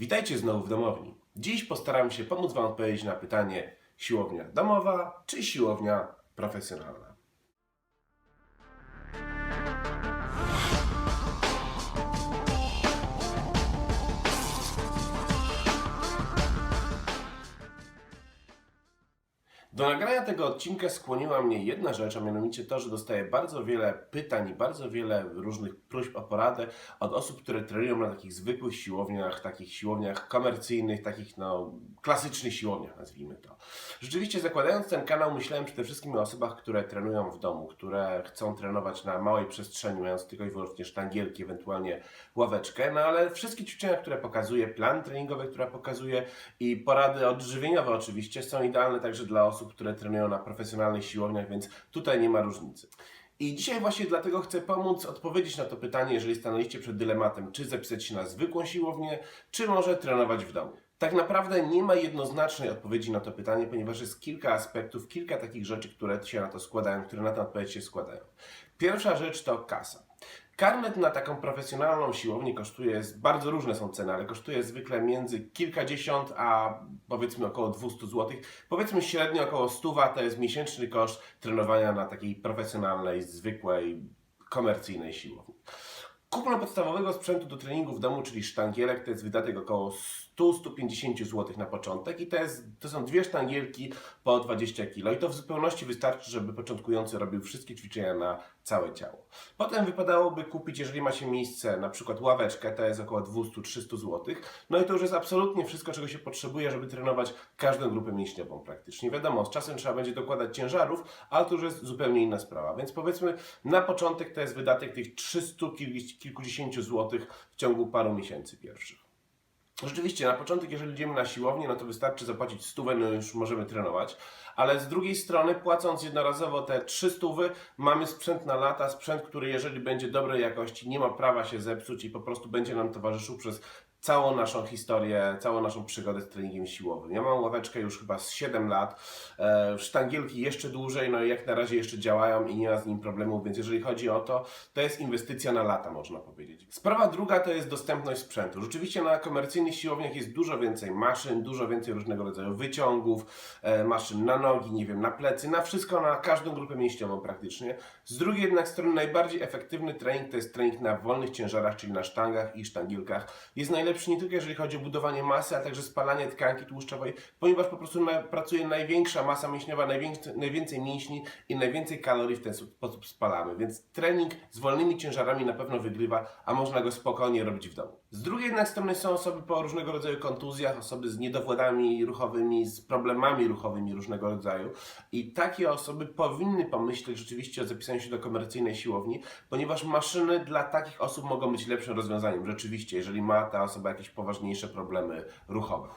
Witajcie znowu w domowni. Dziś postaram się pomóc Wam odpowiedzieć na pytanie siłownia domowa czy siłownia profesjonalna. Do nagrania tego odcinka skłoniła mnie jedna rzecz, a mianowicie to, że dostaję bardzo wiele pytań i bardzo wiele różnych próśb o poradę od osób, które trenują na takich zwykłych siłowniach, takich siłowniach komercyjnych, takich no, klasycznych siłowniach, nazwijmy to. Rzeczywiście zakładając ten kanał myślałem przede wszystkim o osobach, które trenują w domu, które chcą trenować na małej przestrzeni, mając tylko i wyłącznie sztangielki, ewentualnie ławeczkę, no ale wszystkie ćwiczenia, które pokazuję, plan treningowy, które pokazuję i porady odżywieniowe oczywiście są idealne także dla osób, które trenują na profesjonalnych siłowniach, więc tutaj nie ma różnicy. I dzisiaj właśnie dlatego chcę pomóc odpowiedzieć na to pytanie, jeżeli stanęliście przed dylematem, czy zapisać się na zwykłą siłownię, czy może trenować w domu. Tak naprawdę nie ma jednoznacznej odpowiedzi na to pytanie, ponieważ jest kilka aspektów, kilka takich rzeczy, które się na to składają, które na tę odpowiedź się składają. Pierwsza rzecz to kasa. Karnet na taką profesjonalną siłownię kosztuje, bardzo różne są ceny, ale kosztuje zwykle między kilkadziesiąt a powiedzmy około 200 zł. Powiedzmy średnio około 100 to jest miesięczny koszt trenowania na takiej profesjonalnej, zwykłej, komercyjnej siłowni. Kupno podstawowego sprzętu do treningu w domu, czyli sztangielek, to jest wydatek około 100-150 zł na początek i to, jest, to są dwie sztangielki po 20 kg i to w zupełności wystarczy, żeby początkujący robił wszystkie ćwiczenia na całe ciało. Potem wypadałoby kupić, jeżeli macie miejsce, na przykład ławeczkę, to jest około 200-300 zł. No i to już jest absolutnie wszystko, czego się potrzebuje, żeby trenować każdą grupę mięśniową praktycznie. Wiadomo, z czasem trzeba będzie dokładać ciężarów, ale to już jest zupełnie inna sprawa. Więc powiedzmy, na początek to jest wydatek tych 300 kil- kilkudziesięciu złotych w ciągu paru miesięcy pierwszych. Rzeczywiście, na początek, jeżeli idziemy na siłownię, no to wystarczy zapłacić stówę, no już możemy trenować. Ale z drugiej strony, płacąc jednorazowo te trzy stówy, mamy sprzęt na lata, sprzęt, który jeżeli będzie dobrej jakości, nie ma prawa się zepsuć i po prostu będzie nam towarzyszył przez całą naszą historię, całą naszą przygodę z treningiem siłowym. Ja mam ławeczkę już chyba z 7 lat, e, sztangielki jeszcze dłużej, no i jak na razie jeszcze działają i nie ma z nim problemów, więc jeżeli chodzi o to, to jest inwestycja na lata, można powiedzieć. Sprawa druga to jest dostępność sprzętu. Rzeczywiście na komercyjnych siłowniach jest dużo więcej maszyn, dużo więcej różnego rodzaju wyciągów, e, maszyn na nogi, nie wiem, na plecy, na wszystko, na każdą grupę mięśniową praktycznie. Z drugiej jednak strony najbardziej efektywny trening to jest trening na wolnych ciężarach, czyli na sztangach i sztangielkach. Jest najlepszy nie tylko jeżeli chodzi o budowanie masy, a także spalanie tkanki tłuszczowej, ponieważ po prostu pracuje największa masa mięśniowa, najwięcej, najwięcej mięśni i najwięcej kalorii w ten sposób spalamy. Więc trening z wolnymi ciężarami na pewno wygrywa, a można go spokojnie robić w domu. Z drugiej jednak strony są osoby po różnego rodzaju kontuzjach, osoby z niedowłodami ruchowymi, z problemami ruchowymi różnego rodzaju i takie osoby powinny pomyśleć rzeczywiście o zapisaniu się do komercyjnej siłowni, ponieważ maszyny dla takich osób mogą być lepszym rozwiązaniem. Rzeczywiście, jeżeli ma ta osoba jakieś poważniejsze problemy ruchowe.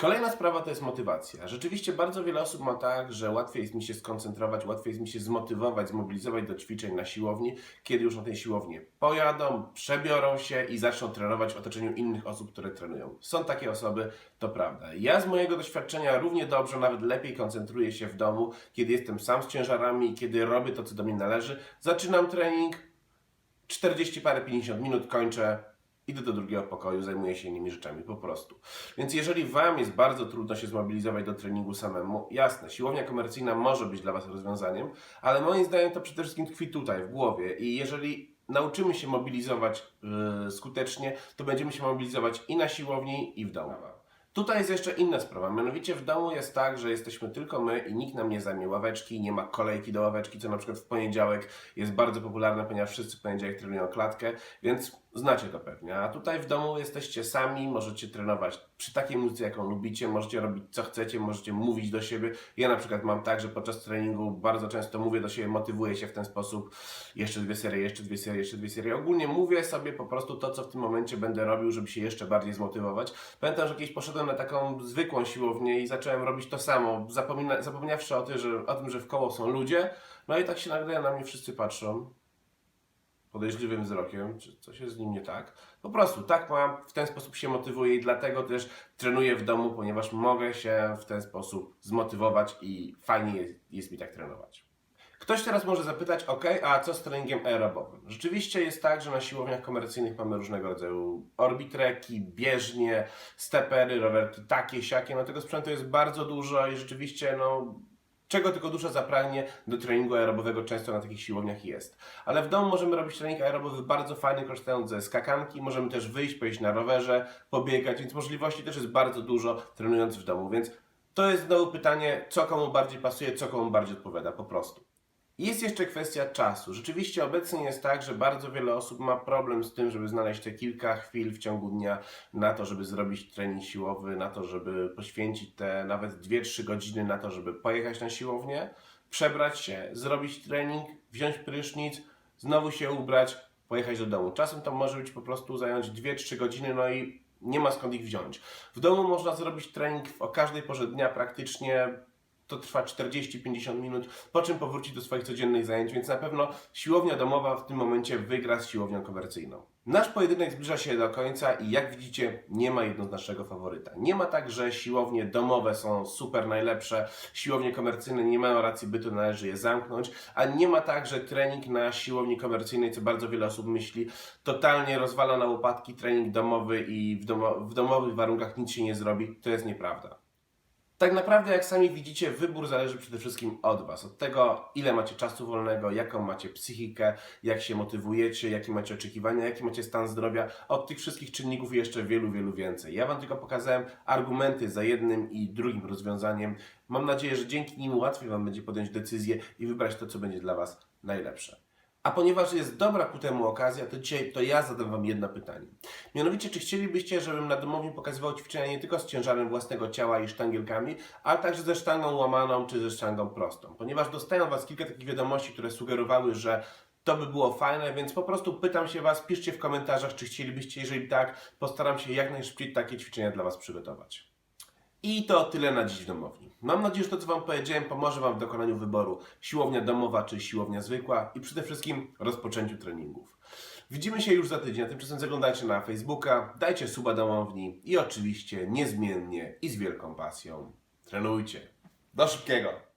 Kolejna sprawa to jest motywacja. Rzeczywiście bardzo wiele osób ma tak, że łatwiej jest mi się skoncentrować, łatwiej jest mi się zmotywować, zmobilizować do ćwiczeń na siłowni, kiedy już na tej siłowni pojadą, przebiorą się i zaczną trenować w otoczeniu innych osób, które trenują. Są takie osoby, to prawda. Ja z mojego doświadczenia równie dobrze, nawet lepiej koncentruję się w domu, kiedy jestem sam z ciężarami kiedy robię to, co do mnie należy. Zaczynam trening, 40 parę, 50 minut, kończę, idę do drugiego pokoju, zajmuję się innymi rzeczami po prostu. Więc jeżeli Wam jest bardzo trudno się zmobilizować do treningu samemu, jasne, siłownia komercyjna może być dla Was rozwiązaniem, ale moim zdaniem to przede wszystkim tkwi tutaj, w głowie i jeżeli nauczymy się mobilizować yy, skutecznie, to będziemy się mobilizować i na siłowni, i w domu. Tutaj jest jeszcze inna sprawa, mianowicie w domu jest tak, że jesteśmy tylko my i nikt nam nie zajmie ławeczki, nie ma kolejki do ławeczki, co na przykład w poniedziałek jest bardzo popularne, ponieważ wszyscy w poniedziałek trenują klatkę, więc znacie to pewnie. A tutaj w domu jesteście sami, możecie trenować przy takiej muzyce, jaką lubicie, możecie robić co chcecie, możecie mówić do siebie. Ja na przykład mam tak, że podczas treningu bardzo często mówię do siebie, motywuję się w ten sposób, jeszcze dwie serie, jeszcze dwie serie, jeszcze dwie serie. Ogólnie mówię sobie po prostu to, co w tym momencie będę robił, żeby się jeszcze bardziej zmotywować. Pamiętam, że kiedyś poszedłem na taką zwykłą siłownię i zacząłem robić to samo, zapomina, zapomniawszy o tym, że, o tym, że w koło są ludzie. No i tak się nagle na mnie wszyscy patrzą podejrzliwym wzrokiem, czy coś jest z nim nie tak. Po prostu tak mam, w ten sposób się motywuję i dlatego też trenuję w domu, ponieważ mogę się w ten sposób zmotywować i fajnie jest, jest mi tak trenować. Ktoś teraz może zapytać, ok, a co z treningiem aerobowym? Rzeczywiście jest tak, że na siłowniach komercyjnych mamy różnego rodzaju orbitreki, bieżnie, stepery, rowerki takie, siakie, no tego sprzętu jest bardzo dużo i rzeczywiście, no, czego tylko dusza zapragnie, do treningu aerobowego często na takich siłowniach jest. Ale w domu możemy robić trening aerobowy bardzo fajny, korzystając ze skakanki, możemy też wyjść, pojeździć na rowerze, pobiegać, więc możliwości też jest bardzo dużo trenując w domu, więc to jest znowu pytanie, co komu bardziej pasuje, co komu bardziej odpowiada, po prostu. Jest jeszcze kwestia czasu. Rzeczywiście obecnie jest tak, że bardzo wiele osób ma problem z tym, żeby znaleźć te kilka chwil w ciągu dnia na to, żeby zrobić trening siłowy, na to, żeby poświęcić te nawet 2-3 godziny na to, żeby pojechać na siłownię, przebrać się, zrobić trening, wziąć prysznic, znowu się ubrać, pojechać do domu. Czasem to może być po prostu zająć 2-3 godziny, no i nie ma skąd ich wziąć. W domu można zrobić trening o każdej porze dnia praktycznie to trwa 40-50 minut, po czym powrócić do swoich codziennych zajęć, więc na pewno siłownia domowa w tym momencie wygra z siłownią komercyjną. Nasz pojedynek zbliża się do końca i jak widzicie, nie ma jednoznacznego faworyta. Nie ma tak, że siłownie domowe są super najlepsze, siłownie komercyjne nie mają racji bytu, należy je zamknąć, a nie ma tak, że trening na siłowni komercyjnej, co bardzo wiele osób myśli, totalnie rozwala na łopatki trening domowy i w, domo w domowych warunkach nic się nie zrobi. To jest nieprawda. Tak naprawdę, jak sami widzicie, wybór zależy przede wszystkim od Was. Od tego, ile macie czasu wolnego, jaką macie psychikę, jak się motywujecie, jakie macie oczekiwania, jaki macie stan zdrowia. Od tych wszystkich czynników i jeszcze wielu, wielu więcej. Ja Wam tylko pokazałem argumenty za jednym i drugim rozwiązaniem. Mam nadzieję, że dzięki nim łatwiej Wam będzie podjąć decyzję i wybrać to, co będzie dla Was najlepsze. A ponieważ jest dobra ku temu okazja, to dzisiaj to ja zadam Wam jedno pytanie. Mianowicie, czy chcielibyście, żebym na domowni pokazywał ćwiczenia nie tylko z ciężarem własnego ciała i sztangielkami, ale także ze sztangą łamaną czy ze sztangą prostą? Ponieważ dostaję od Was kilka takich wiadomości, które sugerowały, że to by było fajne, więc po prostu pytam się Was, piszcie w komentarzach, czy chcielibyście, jeżeli tak, postaram się jak najszybciej takie ćwiczenia dla Was przygotować. I to tyle na dziś w domowni. Mam nadzieję, że to, co Wam powiedziałem, pomoże Wam w dokonaniu wyboru siłownia domowa czy siłownia zwykła i przede wszystkim rozpoczęciu treningów. Widzimy się już za tydzień, a tymczasem zaglądajcie na Facebooka, dajcie suba domowni i oczywiście niezmiennie i z wielką pasją trenujcie. Do szybkiego!